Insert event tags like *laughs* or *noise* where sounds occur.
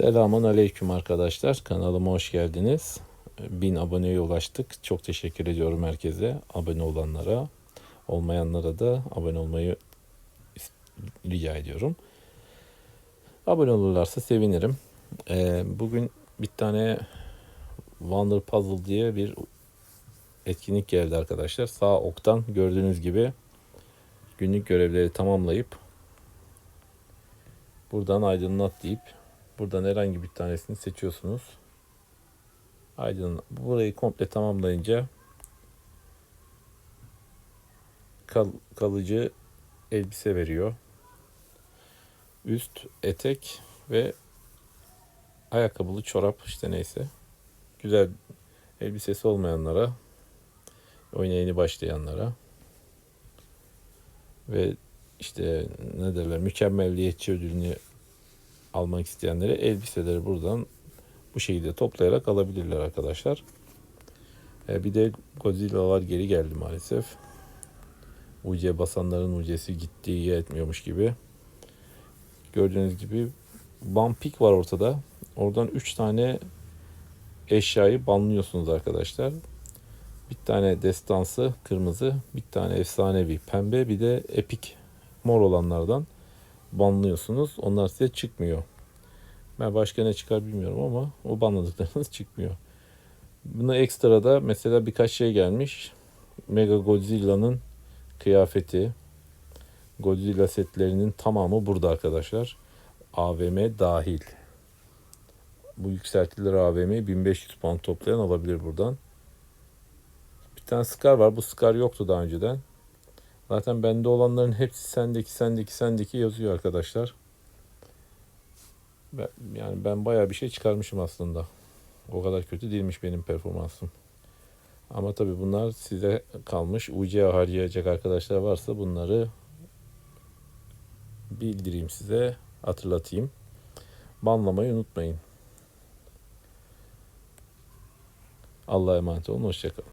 Selamun Aleyküm arkadaşlar. Kanalıma hoş geldiniz. 1000 aboneye ulaştık. Çok teşekkür ediyorum herkese. Abone olanlara, olmayanlara da abone olmayı rica ediyorum. Abone olurlarsa sevinirim. Ee, bugün bir tane Wonder Puzzle diye bir etkinlik geldi arkadaşlar. Sağ oktan gördüğünüz gibi günlük görevleri tamamlayıp buradan aydınlat deyip buradan herhangi bir tanesini seçiyorsunuz. Aydın burayı komple tamamlayınca kal- kalıcı elbise veriyor. Üst, etek ve ayakkabılı çorap işte neyse. Güzel elbisesi olmayanlara, oyuna yeni başlayanlara ve işte ne derler mükemmelliyetçi ödülünü almak isteyenlere elbiseleri buradan bu şekilde toplayarak alabilirler arkadaşlar. E, bir de Godzilla'lar geri geldi maalesef. UC basanların UC'si gittiği yetmiyormuş gibi. Gördüğünüz gibi Bumpik var ortada. Oradan 3 tane eşyayı banlıyorsunuz arkadaşlar. Bir tane destansı kırmızı, bir tane efsanevi pembe, bir de epik mor olanlardan banlıyorsunuz. Onlar size çıkmıyor. Ben başka ne çıkar bilmiyorum ama o banladıklarınız *laughs* çıkmıyor. Buna ekstra da mesela birkaç şey gelmiş. Mega Godzilla'nın kıyafeti, Godzilla setlerinin tamamı burada arkadaşlar. AVM dahil. Bu yükseltilir AVM 1500 pound toplayan alabilir buradan. Bir tane Scar var. Bu Scar yoktu daha önceden. Zaten bende olanların hepsi sendeki sendeki sendeki yazıyor arkadaşlar. Ben, yani ben bayağı bir şey çıkarmışım aslında. O kadar kötü değilmiş benim performansım. Ama tabii bunlar size kalmış. UC harcayacak arkadaşlar varsa bunları bildireyim size, hatırlatayım. Banlamayı unutmayın. Allah'a emanet olun. Hoşçakalın.